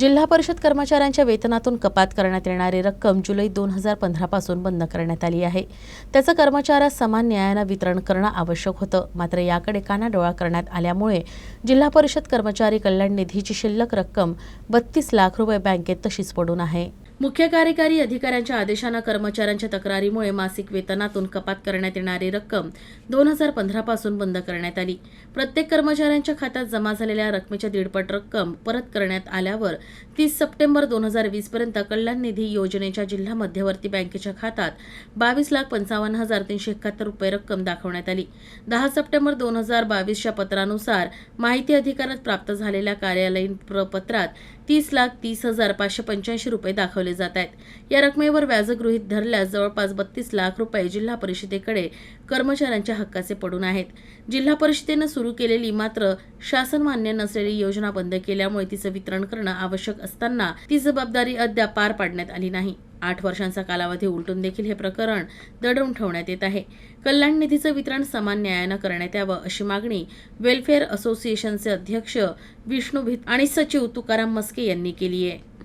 जिल्हा परिषद कर्मचाऱ्यांच्या वेतनातून कपात करण्यात येणारी रक्कम जुलै दोन हजार पंधरापासून बंद करण्यात आली आहे. त्याचं कर्मचाऱ्यास समान न्यायानं वितरण करणं आवश्यक होतं. मात्र याकडे कानाडोळा करण्यात आल्यामुळे जिल्हा परिषद कर्मचारी कल्याण निधीची शिल्लक रक्कम बत्तीस लाख रुपये बँकेत तशीच पडून आहे. मुख्य कार्यकारी अधिकाऱ्यांच्या आदेशानं कर्मचाऱ्यांच्या तक्रारीमुळे मासिक वेतनातून कपात करण्यात येणारी रक्कम दोन हजार पंधरापासून बंद करण्यात आली. प्रत्येक कर्मचाऱ्यांच्या खात्यात जमा झालेल्या रकमेच्या दीडपट रक्कम परत करण्यात आल्यावर तीस सप्टेंबर दोन हजार वीसपर्यंत कल्याण निधी योजनेच्या जिल्हा मध्यवर्ती बँकेच्या खात्यात बावीस लाख पंचावन्न हजार तीनशे एकाहत्तर रुपये रक्कम दाखवण्यात आली. दहा सप्टेंबर दोन हजार बावीसच्या पत्रानुसार माहिती अधिकारात प्राप्त झालेल्या कार्यालयीन प्रपत्रात तीस लाख तीस हजार पाचशे पंच्याऐंशी रुपये दाखवले जात आहेत. या रकमेवर व्याज गृहीत धरल्यास जवळपास बत्तीस लाख रुपये जिल्हा परिषदेकडे कर्मचाऱ्यांच्या हक्काचे पडून आहेत. जिल्हा परिषदेनं सुरू केलेली मात्र शासन मान्य नसलेली योजना बंद केल्यामुळे तिचं वितरण करणं आवश्यक असताना ती जबाबदारी अद्याप पार पाडण्यात आली नाही. आठ वर्षांचा कालावधी उलटून देखील हे प्रकरण दडवून ठेवण्यात येत आहे. कल्याण निधीचं वितरण समान न्यायानं करण्यात यावं अशी मागणी वेलफेअर असोसिएशनचे अध्यक्ष विष्णू भित आणि सचिव तुकाराम मस्के यांनी केली आहे